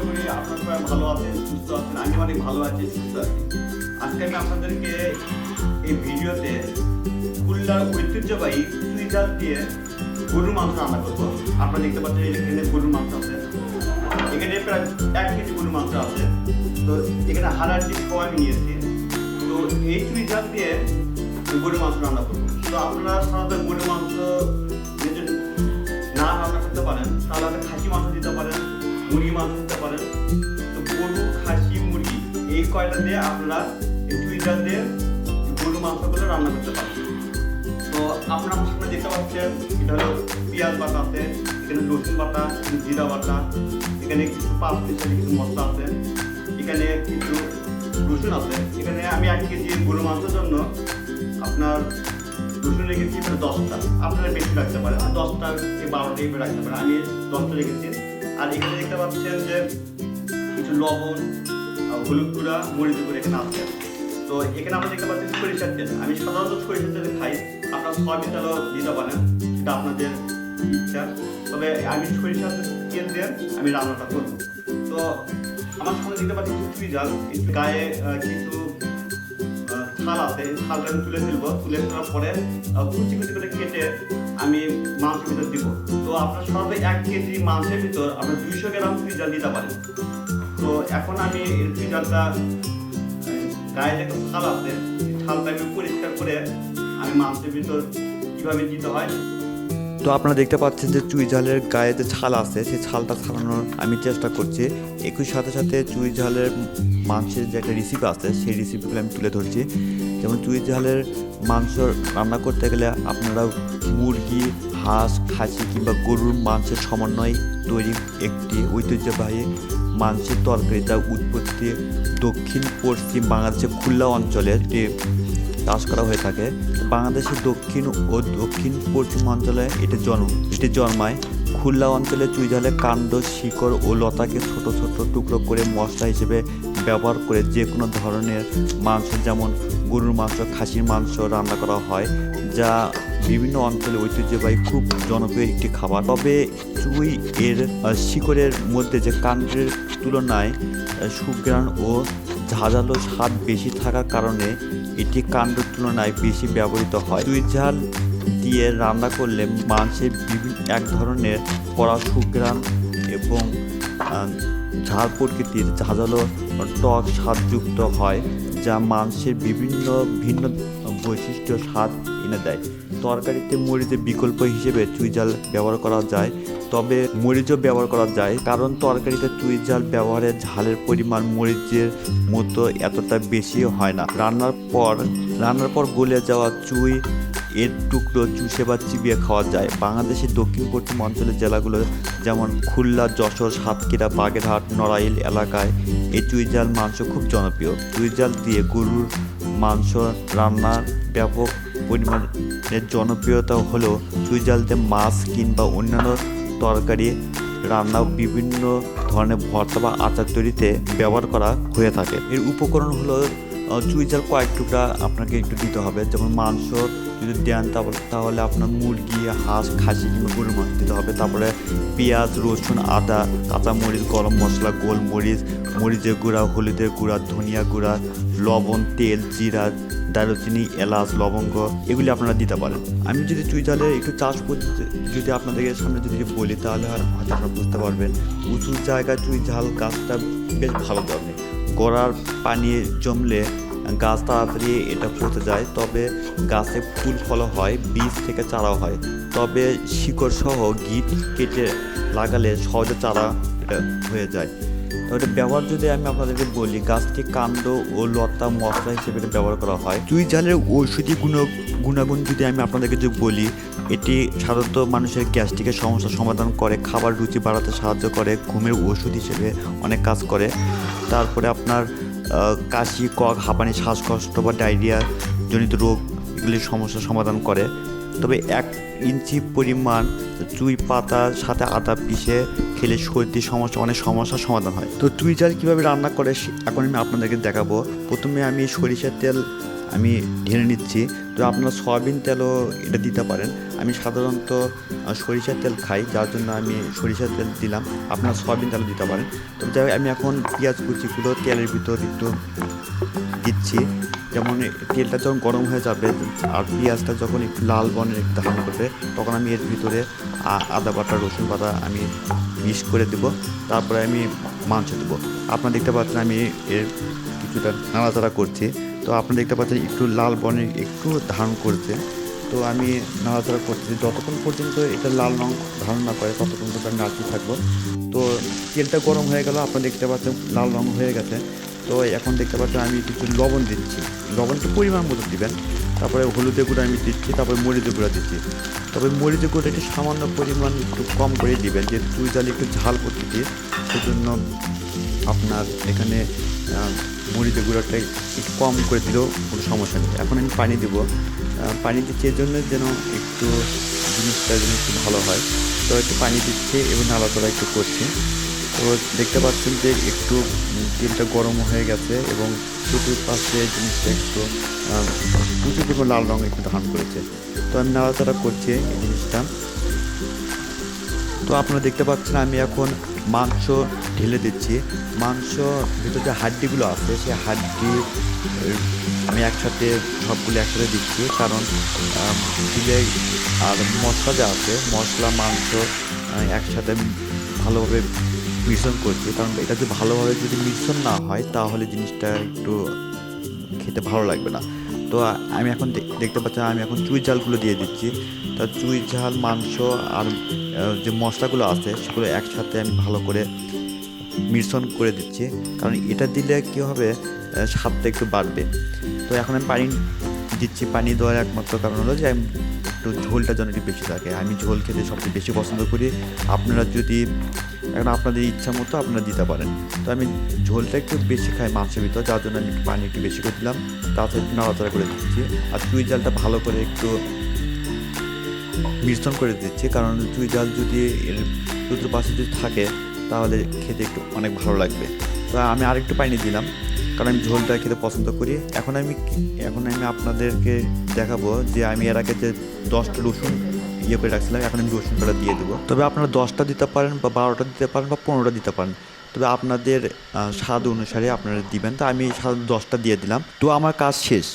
আশা করি আপনারা ভালো আছেন, সুস্থ আছেন, আমি অনেক ভালো আছি, সুস্থ আছি। আজকে আমি আপনাদেরকে এই ভিডিওতে খুলনার ঐতিহ্যবাহী চুই জাল দিয়ে গরুর মাংস রান্না করব। আপনারা দেখতে পাচ্ছেন এখানে গরুর মাংস আছে। এখানে প্রায় এক কেজি গরুর মাংস আছে। তো এখানে হাড়াটি খাওয়া আমি নিয়েছি। তো এই চুই জাল দিয়ে গরুর মাংস রান্না করব। তো আপনারা সাধারণত গরুর মাংস মুরগি মাংস দিতে পারেন তো গরু, খাসি, মুরগি, এই কয়টা দিয়ে আপনারা এই চুইটা দিয়ে গরু, মাংসগুলো রান্না করতে পারেন তো আপনারা সামনে দেখতে পাচ্ছেন, এটা হলো পেঁয়াজ বাটা আছে, এখানে রসুন বাটা জিরা বাটা, এখানে কিছু পাঁচ পিসের কিছু মশলা আছে, এখানে কিছু রসুন আছে। এখানে আমি এক কেজি গরু মাংসের জন্য আপনার রসুন রেখেছি এখানে দশটা। আপনারা বেশি রাখতে পারেন, আর দশটা বারোটা এভাবে রাখতে পারেন। আমি দশটা রেখেছি। আর এখানে দেখতে পাচ্ছেন যে কিছু লবণ হলুদ গুঁড়া, মরিচ গুঁড়া এখানে আছে। তো এখানে আমরা দেখতে পাচ্ছি সরিষার তেল। আমি সাধারণত সরিষার তেল খাই। আপনার সয়াবিন তেলও দিতে পারেন। সেটা আপনাদের ইচ্ছা। তবে আমি সরিষার তেল দিয়ে আমি রান্নাটা করব। তো আমার সামনে দেখতে পাচ্ছি কিছু চুই জাল গায়ে কিছু থাল আছে থালটা আমি তুলে ফেলব, তুলে ফেলার পরে কুচি কুচি করে কেটে আমি মাংসের ভিতর দিব। তো আপনার সর্বে এক কেজি মাংসের ভিতর আপনার দুইশো গ্রাম ফ্রিজাল দিতে পারেন। তো এখন আমি এই ফ্রিজালটা গায়ে একটা থাল আছে খালটা আমি পরিষ্কার করে আমি মাংসের ভিতর কীভাবে দিতে হয় তো আপনারা দেখতে পাচ্ছেন যে চুই ঝালের গায়ে যে ছাল আছে, সেই ছালটা ছাড়ানোর আমি চেষ্টা করছি। একই সাথে সাথে চুই ঝালের মাংসের যে একটা রেসিপি আছে, সেই রেসিপিগুলো আমি তুলে ধরছি। যেমন চুই ঝালের মাংস রান্না করতে গেলে আপনারা মুরগি, হাঁস, খাসি কিংবা গরুর মাংসের সমন্বয়ে তৈরি একটি ঐতিহ্যবাহী মাংসের তরকারি যা উৎপত্তি দক্ষিণ পশ্চিম বাংলাদেশের খুলনা অঞ্চলে একটি চাষ করা হয়ে থাকে। বাংলাদেশের দক্ষিণ ও দক্ষিণ পশ্চিম অঞ্চলে এটি জন্ম এটি জন্মায়। খুলনা অঞ্চলে চুইঝালের কাণ্ড শিকড় ও লতাকে ছোট ছোট টুকরো করে মশলা হিসেবে ব্যবহার করে যে কোনো ধরনের মাংস যেমন গরুর মাংস খাসির মাংস রান্না করা হয় যা বিভিন্ন অঞ্চলে ঐতিহ্যবাহী খুব জনপ্রিয় একটি খাবার। তবে চুই এর শিকড়ের মধ্যে যে কাণ্ডের তুলনায় আহ, সুঘ্রাণ ও ঝাঁঝালো স্বাদ বেশি থাকার কারণে এটি কাণ্ডের তুলনায় বেশি ব্যবহৃত হয়। দুই ঝাল দিয়ে রান্না করলে মাংসের বিভিন্ন এক ধরনের পড়া সুগ্রাম এবং ঝাল প্রকৃতির ঝাঁঝালো টক স্বাদযুক্ত হয়, যা মাংসের বিভিন্ন ভিন্ন বৈশিষ্ট্য স্বাদ এনে দেয়। তরকারিতে মরিচের বিকল্প হিসেবে চুই জাল ব্যবহার করা যায়। তবে মরিচও ব্যবহার করা যায়, কারণ তরকারিতে চুই জাল ব্যবহারে ঝালের পরিমাণ মরিচের মতো এতটা বেশি হয় না। রান্নার পর রান্নার পর গলে যাওয়া চুই, এর টুকরো চুষে বা চিবিয়ে খাওয়া যায়। বাংলাদেশের দক্ষিণ পশ্চিম অঞ্চলের জেলাগুলো যেমন খুলনা, যশোর, সাতক্ষীরা, বাগেরহাট, নড়াইল এলাকায় এই চুইজাল মাংস খুব জনপ্রিয়। চুইজাল দিয়ে গরুর মাংস রান্নার ব্যাপক পরিমাণের জনপ্রিয়তা হলেও চুই জালতে মাছ কিংবা অন্যান্য তরকারি, রান্না বিভিন্ন ধরনের ভর্তা বা আচার তৈরিতে ব্যবহার করা হয়ে থাকে। এর উপকরণ হলো আহ, চুইজাল কয়েক টুকরা আপনাকে একটু দিতে হবে। যেমন মাংস যদি দেন তাহলে আপনার মুরগি হাঁস খাসি কিংবা গরুর মাংস দিতে হবে। তারপরে পেঁয়াজ রসুন আদা কাঁচামরিচ গরম মশলা গোলমরিচ মরিচের গুঁড়া হলুদের গুঁড়া ধনিয়া গুঁড়া লবণ তেল জিরা দারুচিনি এলাচ লবঙ্গ এগুলি আপনারা দিতে পারেন। আমি যদি চুইজালে একটু চাষ করতে যদি আপনাদেরকে সামনে যদি বলি তাহলে আর হয়তো আপনারা বুঝতে পারবেন। উঁচু জায়গায় চুই ঝাল গাছটা বেশ ভালো জন্মে গোড়ার পানি জমলে গাছ তাড়াতাড়ি এটা পচে যায়। তবে গাছে ফুল ফল হয়, বীজ থেকে চারাও হয়। তবে শিকড় সহ গিট কেটে লাগালে সহজে চারা হয়ে যায়। এটা ব্যবহার যদি আমি আপনাদেরকে বলি গাছটি কাণ্ড ও লতা, মশলা হিসেবে এটা ব্যবহার করা হয়। দুই জালের ঔষধি গুণ, গুণাগুণ যদি আমি আপনাদেরকে যদি বলি, এটি সাধারণত মানুষের গ্যাস্ট্রিকের সমস্যার সমাধান করে, খাবার রুচি বাড়াতে সাহায্য করে, ঘুমের ওষুধ হিসেবে অনেক কাজ করে। তারপরে আপনার কাশি, কক, হাঁপানি, শ্বাসকষ্ট বা ডায়রিয়া জনিত রোগ এগুলির সমস্যার সমাধান করে। তবে এক ইঞ্চি পরিমাণ চুই পাতার সাথে আদা পিষে খেলে সর্দি সমস্যা, অনেক সমস্যার সমাধান হয়। তো চুই জাল কীভাবে রান্না করে এখন আমি আপনাদেরকে দেখাবো। প্রথমে আমি সরিষার তেল আমি ঢেলে নিচ্ছি। তো আপনারা সয়াবিন তেলও এটা দিতে পারেন। আমি সাধারণত সরিষার তেল খাই, যার জন্য আমি সরিষার তেল দিলাম। আপনারা সয়াবিন তেলও দিতে পারেন। তো যাই আমি এখন পেঁয়াজ কুচিগুলো তেলের ভিতর একটু দিচ্ছি। যেমন তেলটা যখন গরম হয়ে যাবে আর পেঁয়াজটা যখন একটু লাল একটু ধারণ করবে, তখন আমি এর ভিতরে আদা বাটা, রসুন বাটা আমি মিক্স করে দেবো। তারপরে আমি মাংস দেবো। আপনারা দেখতে পাচ্ছেন আমি এর কিছুটা নাড়াচাড়া করছি। তো আপনারা দেখতে পাচ্ছেন একটু লাল বর্ণের একটু ধারণ করছে। তো আমি নাড়াচাড়া করছি। যতক্ষণ পর্যন্ত এটা লাল রং ধারণ না করে ততক্ষণ পর্যন্ত আমি নাড়তে থাকব। তো তেলটা গরম হয়ে গেল। আপনারা দেখতে পাচ্ছেন লাল রং হয়ে গেছে। তো এখন দেখতে পাচ্ছেন আমি কিছু লবণ দিচ্ছি। লবণটা পরিমাণ মতো দিবেন। তারপরে হলুদের গুঁড়ো আমি দিচ্ছি, তারপরে মরিচের গুঁড়ো দিচ্ছি। তবে মরিচের গুঁড়ো একটু সামান্য পরিমাণ একটু কম করে দিবেন যে তুই জাল একটু ঝাল প্রকৃতির সেজন্য আপনার এখানে মরিচের গুঁড়োটা একটু কম করে দিলেও কোনো সমস্যা নেই। এখন আমি পানি দেবো। পানি দিচ্ছি এর জন্য যেন একটু জিনিসটা যেন একটু ভালো হয়। তো একটু পানি দিচ্ছি এবং নাড়াচাড়া একটু করছি। তো দেখতে পাচ্ছেন যে একটু তেলটা গরম হয়ে গেছে এবং চতুর্পাশে জিনিসটা একটু প্রচুর পরিমাণ লাল রঙ একটু ধারণ করেছে। তো আমি নাড়াচাড়া করছি এই জিনিসটা। তো আপনারা দেখতে পাচ্ছেন আমি এখন মাংস ঢেলে দিচ্ছি। মাংস ভিতরে যে হাড্ডিগুলো আছে, সেই হাড্ডি আমি একসাথে সবগুলো একসাথে দিচ্ছি কারণ দিলে আর মশলা যা আছে, মশলা, মাংস একসাথে ভালোভাবে মিশ্রণ করছি। কারণ এটা যদি ভালোভাবে যদি মিশ্রণ না হয়, তাহলে জিনিসটা একটু খেতে ভালো লাগবে না। তো আমি এখন দেখতে পাচ্ছি আমি এখন চুই ঝালগুলো দিয়ে দিচ্ছি। তা চুই ঝাল, মাংস আর যে মশলাগুলো আছে, সেগুলো একসাথে আমি ভালো করে মিশ্রণ করে দিচ্ছি। কারণ এটা দিলে কী হবে স্বাদটা একটু বাড়বে। তো এখন আমি পানি দিচ্ছি। পানি দেওয়ার একমাত্র কারণ হলো যে, আমি একটু ঝোলটা যেন একটু বেশি থাকে। আমি ঝোল খেতে সবচেয়ে বেশি পছন্দ করি। আপনারা যদি এখন আপনাদের ইচ্ছা মতো আপনারা দিতে পারেন। তো আমি ঝোলটা একটু বেশি খাই মাংসের ভিতর, যার জন্য আমি একটু পানি একটু বেশি করে দিলাম। তাতে একটু নাড়াচাড়া করে দিচ্ছি। আর চুই জালটা ভালো করে একটু মিশ্রণ করে দিচ্ছি। কারণ চুই জাল যদি এর চতুর্পাশে যদি থাকে, তাহলে খেতে একটু অনেক ভালো লাগবে। তো আমি আরেকটু পানি দিলাম, কারণ আমি ঝোলটা খেতে পছন্দ করি। এখন আমি এখন আমি আপনাদেরকে দেখাবো যে আমি এর আগে যে দশটা রসুন ইয়ে করে রাখছিলাম, এখন আমি রসুনটা দিয়ে দেবো। তবে আপনারা দশটা দিতে পারেন বা বারোটা দিতে পারেন বা পনেরোটা দিতে পারেন। তবে আপনাদের স্বাদ অনুসারে আপনারা দিবেন। তো আমি সাধারণত দশটা দিয়ে দিলাম। তো আমার কাজ শেষ।